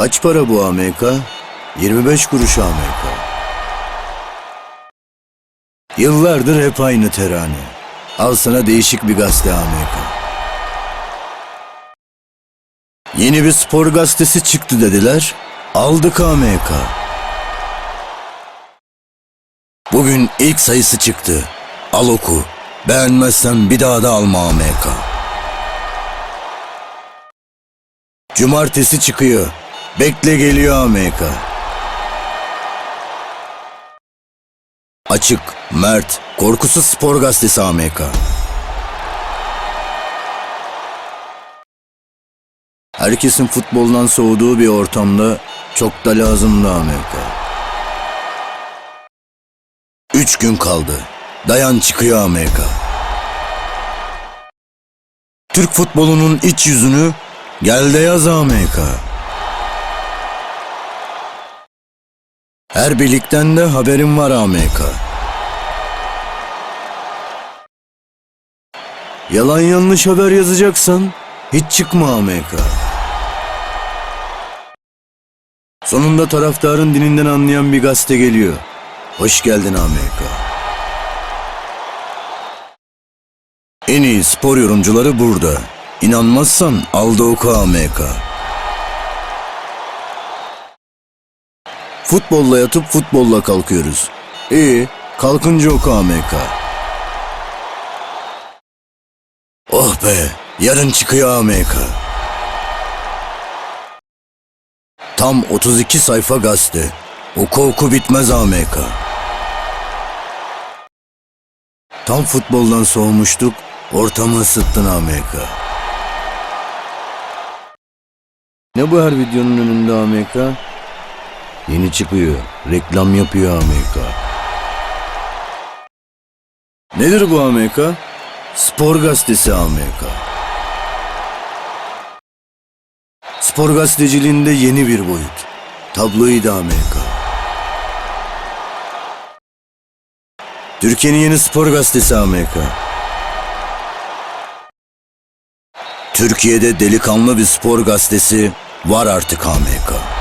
Kaç para bu Amerika? 25 kuruş Amerika. Yıllardır hep aynı terane. Al sana değişik bir gazete Amerika. Yeni bir spor gazetesi çıktı dediler. Aldık Amerika. Bugün ilk sayısı çıktı. Al oku. Beğenmezsen bir daha da alma Amerika. Cumartesi çıkıyor. Bekle geliyor Amerika. Açık, mert, korkusuz spor gazetesi Amerika. Herkesin futboldan soğuduğu bir ortamda çok da lazımdı Amerika. Üç gün kaldı. Dayan çıkıyor Amerika. Türk futbolunun iç yüzünü gel de yaz Amerika. Her birlikten de haberim var Amerika. Yalan yanlış haber yazacaksan hiç çıkma Amerika. Sonunda taraftarın dininden anlayan bir gazete geliyor. Hoş geldin Amerika. En iyi spor yorumcuları burada. İnanmazsan al da oku Amerika. Futbolla yatıp futbolla kalkıyoruz. İyi, kalkınca oku Amerika. Oh be, yarın çıkıyor Amerika. Tam 32 sayfa gazete. Oku oku bitmez Amerika. Tam futboldan soğumuştuk, ortamı ısıttın Amerika. Ne bu her videonun önünde Amerika? Yeni çıkıyor, reklam yapıyor Amerika. Nedir bu Amerika? Spor gazetesi Amerika. Spor gazeteciliğinde yeni bir boyut. Tabloid Amerika. Türkiye'nin yeni spor gazetesi Amerika. Türkiye'de delikanlı bir spor gazetesi var artık Amerika.